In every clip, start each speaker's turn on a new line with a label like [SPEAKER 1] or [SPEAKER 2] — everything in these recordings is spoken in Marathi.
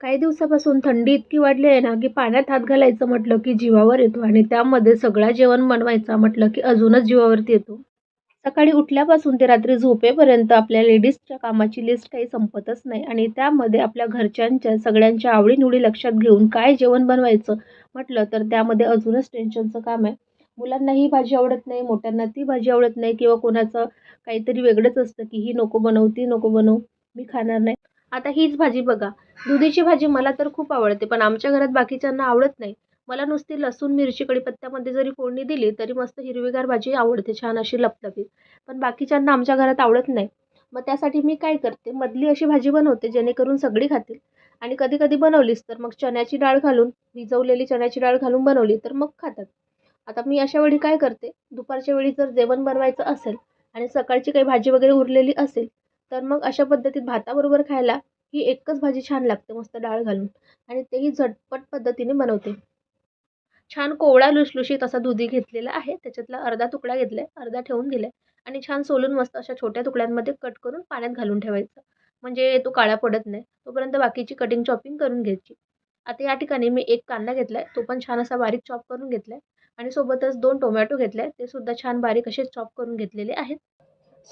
[SPEAKER 1] काही दिवसापासून थंडी इतकी वाढली आहे ना की पाण्यात हात घालायचं म्हटलं की जीवावर येतो आणि त्यामध्ये सगळा जेवण बनवायचा म्हटलं की अजूनच जीवावरती येतो. सकाळी उठल्यापासून ते रात्री झोपेपर्यंत आपल्या लेडीजच्या कामाची लिस्ट काही संपतच नाही आणि त्यामध्ये आपल्या घरच्यांच्या सगळ्यांच्या आवडीनिवडी लक्षात घेऊन काय जेवण बनवायचं म्हटलं तर त्यामध्ये अजूनच टेन्शनचं काम आहे. मुलांना ही भाजी आवडत नाही मोठ्यांना ती भाजी आवडत नाही किंवा कोणाचं काहीतरी वेगळंच असतं की ही नको बनवू ती नको बनवू मी खाणार नाही. आता हीच भाजी बघा. दुधीची भाजी मला तर खूप आवडते पण आमच्या घरात बाकीच्यांना आवडत नाही. मला नुसती लसूण मिरची कढीपत्त्यामध्ये जरी फोडणी दिली तरी मस्त हिरवीगार भाजी आवडते छान अशी लपलपीत पण बाकीच्यांना आमच्या घरात आवडत नाही. मग त्यासाठी मी काय करते? मधली अशी भाजी बनवते जेणेकरून सगळी खातील. आणि कधी कधी बनवलीच तर मग चण्याची डाळ घालून भिजवलेली चण्याची डाळ घालून बनवली तर मग खातात. आता मी अशा वेळी काय करते? दुपारच्या वेळी जर जेवण बनवायचं असेल आणि सकाळची काही भाजी वगैरे उरलेली असेल तर मग अशा पद्धतीत भाताबरोबर खायला ही एकच भाजी छान लागते मस्त डाळ घालून. आणि तेही झटपट पद्धतीने बनवते. छान कोवळा लुसलुशीत असा दुधी घेतलेला आहे. त्याच्यातला अर्धा तुकडा घेतला आहे अर्धा ठेवून दिला आणि छान सोलून मस्त अशा छोट्या तुकड्यांमध्ये कट करून पाण्यात घालून ठेवायचं. म्हणजे तो काळा पडत नाही. तोपर्यंत बाकीची कटिंग चॉपिंग करून घ्यायची. आता या ठिकाणी मी एक कांदा घेतला आहे तो पण छान असा बारीक चॉप करून घेतला आहे आणि सोबतच दोन टोमॅटो घेतले आहे ते सुद्धा छान बारीक असे चॉप करून घेतलेले आहेत.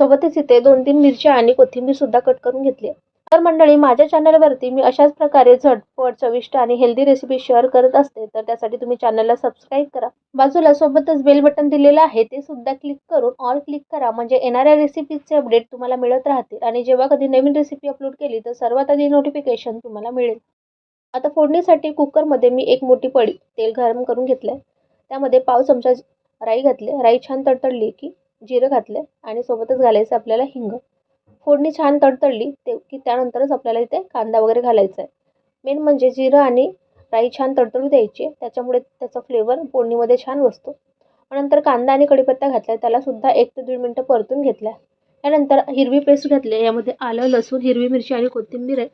[SPEAKER 1] सोबतच इथे दोन तीन मिरच्या आणि कोथिंबीर सुद्धा कट करून घेतली तर मंडळी माझ्या चॅनलवरती मी अशाच प्रकारे झटपट चविष्ट आणि हेल्दी रेसिपी शेअर करत असते तर त्यासाठी तुम्ही चॅनलला सबस्क्राईब करा. बाजूला सोबतच बेल बटन दिलेलं आहे ते सुद्धा क्लिक करून ऑल क्लिक करा. म्हणजे येणाऱ्या रेसिपीजचे अपडेट तुम्हाला मिळत राहतील. आणि जेव्हा कधी नवीन रेसिपी अपलोड केली तर सर्वात आधी नोटिफिकेशन तुम्हाला मिळेल. आता फोडणीसाठी कुकरमध्ये मी एक मोठी पडी तेल गरम करून घेतलं आहे त्यामध्ये पाव चमचा राई घातले. राई छान तडतडली की जिरं घातलं आहे आणि सोबतच घालायचं आपल्याला हिंग. फोडणी छान तडतडली ते की त्यानंतरच आपल्याला इथे कांदा वगैरे घालायचा आहे. मेन म्हणजे जिरं आणि राई छान तडतडू द्यायची त्याच्यामुळे त्याचा फ्लेवर फोडणीमध्ये छान बसतो नंतर कांदा आणि कढीपत्ता घातला त्यालासुद्धा एक ते दीड मिनटं परतून घेतल्या त्यानंतर हिरवी पेस्ट घातली यामध्ये आलं लसूण हिरवी मिरची आणि कोथिंबीर आहे.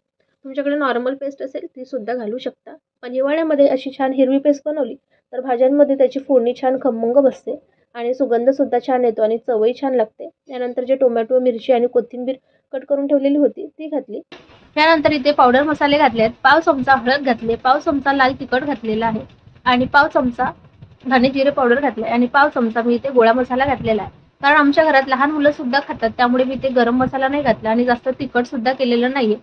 [SPEAKER 1] तुमच्याकडे नॉर्मल पेस्ट असेल ती सुद्धा घालू शकता. पण हिवाळ्यामध्ये अशी छान हिरवी पेस्ट बनवली तर भाज्यांमध्ये त्याची फोडणी छान खमंग बसते. आणि सुगंधसुद्धा छान येतो आणि चवही छान लागते. त्यानंतर जे टोमॅटो मिरची आणि कोथिंबीर कट करून ठेवलेली होती ती घातली. त्यानंतर इथे पावडर मसाले घातले आहेत पाव चमचा हळद घातले. पाव चमचा लाल तिखट घातलेला आहे. आणि पाव चमचा धने जिरे पावडर घातले. आणि पाव चमचा मी इथे गोळा मसाला घातलेला आहे. कारण आमच्या घरात लहान मुलं सुद्धा खातात. त्यामुळे मी ते गरम मसाला नाही घातला आणि जास्त तिखट सुद्धा केलेलं नाहीये.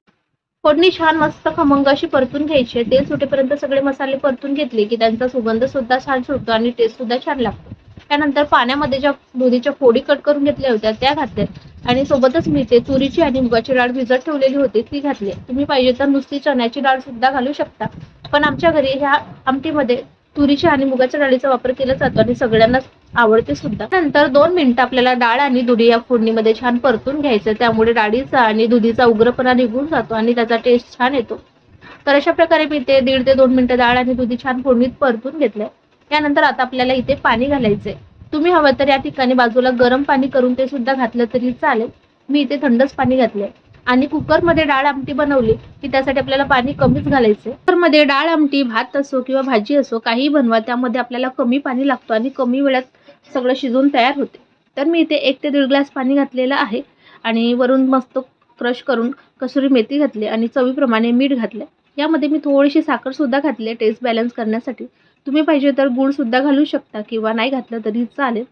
[SPEAKER 1] फोडणी छान मस्त खमंग अशी परतून घ्यायची तेल सुटेपर्यंत सगळे मसाले परतून घेतले की त्यांचा सुगंध सुद्धा छान सुटतो आणि टेस्ट सुद्धा छान लागतो. त्यानंतर पाण्यामध्ये ज्या दुधीच्या फोडी कट करून घेतल्या होत्या त्या घातल्या. आणि सोबतच मी ते तुरीची आणि मुगाची डाळ भिजत ठेवलेली होती ती घातली. तुम्ही पाहिजे तर नुसती चण्याची डाळ सुद्धा घालू शकता. पण आमच्या घरी ह्या आमटीमध्ये तुरीच्या आणि मुगाच्या डाळीचा वापर केला जातो आणि सगळ्यांनाच आवडते सुद्धा. नंतर दोन मिनिटं आपल्याला डाळ आणि दुधी या फोडणीमध्ये छान परतून घ्यायचं. त्यामुळे डाळीचा आणि दुधीचा उग्रपणा निघून जातो आणि त्याचा टेस्ट छान येतो. तर अशा प्रकारे मी ते दीड ते दोन मिनिटं डाळ आणि दुधी छान फोडणीत परतून घेतलंय. त्यानंतर आता आपल्याला इथे पाणी घालायचंय. तुम्ही हवं तर या ठिकाणी बाजूला गरम पाणी करून ते सुद्धा घातलं तरी चालेल. मी इथे थंडच पाणी घातलंय. आणि कुकरमध्ये डाळ आमटी बनवली की त्यासाठी आपल्याला पाणी कमीच घालायचं कुकरमध्ये डाळ आमटी भात असो किंवा भाजी असो काही बनवा त्यामध्ये आपल्याला कमी पाणी लागतो आणि कमी वेळात सगळं शिजून तयार होते. तर मी इथे एक ते दीड ग्लास पाणी घातलेलं आहे. आणि वरून मस्त क्रश करून कसुरी मेथी घातली आणि चवीप्रमाणे मीठ घातलं यामध्ये मी थोडीशी साखरसुद्धा घातली टेस्ट बॅलन्स करण्यासाठी. तुम्ही पाहिजे तर गुळसुद्धा घालू शकता किंवा नाही घातलं तरी चालेल.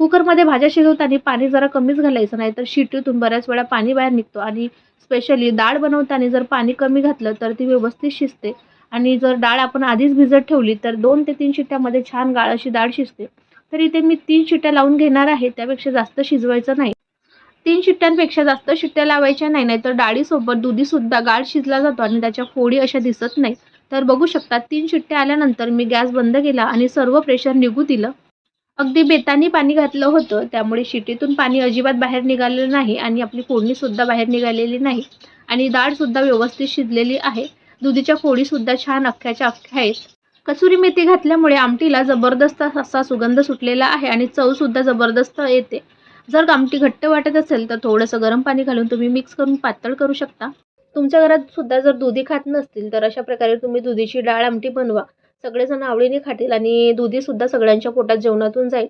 [SPEAKER 1] कुकरमध्ये भाज्या शिजवताना पाणी जरा कमीच घालायचं नाही तर शिटीतून बऱ्याच वेळा पाणी बाहेर निघतो आणि स्पेशली डाळ बनवताना जर पाणी कमी घातलं तर ती व्यवस्थित शिजते. आणि जर डाळ आपण आधीच भिजत ठेवली तर दोन ते तीन शिट्ट्यामध्ये छान गाळ अशी डाळ शिजते. तर इथे मी तीन शिट्ट्या लावून घेणार आहे त्यापेक्षा जास्त शिजवायचं नाही. तीन शिट्ट्यांपेक्षा जास्त शिट्ट्या लावायच्या नाही नाहीतर डाळीसोबत दुधीसुद्धा गाळ शिजला जातो आणि त्याच्या फोडी अशा दिसत नाही तर बघू शकता तीन शिट्ट्या आल्यानंतर मी गॅस बंद केला आणि सर्व प्रेशर निघू दिलं. अगदी बेतानी पाणी घातलं होतं त्यामुळे शिटीतून पाणी अजिबात बाहेर निघालेलं नाही आणि आपली फोडणीसुद्धा बाहेर निघालेली नाही आणि डाळसुद्धा व्यवस्थित शिजलेली आहे. दुधीच्या फोडीसुद्धा छान अख्ख्याच्या अख्ख्या आहेत. कसुरी मेथी घातल्यामुळे आमटीला जबरदस्त असा सुगंध सुटलेला आहे आणि चवसुद्धा जबरदस्त येते. जर आमटी घट्ट वाटत असेल तर थोडंसं गरम पाणी घालून तुम्ही मिक्स करून पातळ करू शकता. तुमच्या घरात सुद्धा जर दुधी खात नसतील तर अशा प्रकारे तुम्ही दुधीची डाळ आमटी बनवा. सगळेजण आवडीने खातील आणि दुधीसुद्धा सगळ्यांच्या पोटात जेवणातून जाईल.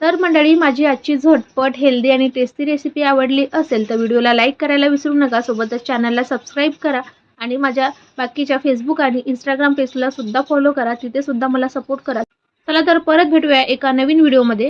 [SPEAKER 1] तर मंडळी माझी आजची झटपट हेल्दी आणि टेस्टी रेसिपी आवडली असेल तर व्हिडिओला लाईक करायला विसरू नका. सोबतच चॅनलला सबस्क्राईब करा आणि माझ्या बाकीच्या फेसबुक आणि इंस्टाग्राम पेजला सुद्धा फॉलो करा. तिथे सुद्धा मला सपोर्ट करा. चला तर परत भेटूया एका नवीन व्हिडिओमध्ये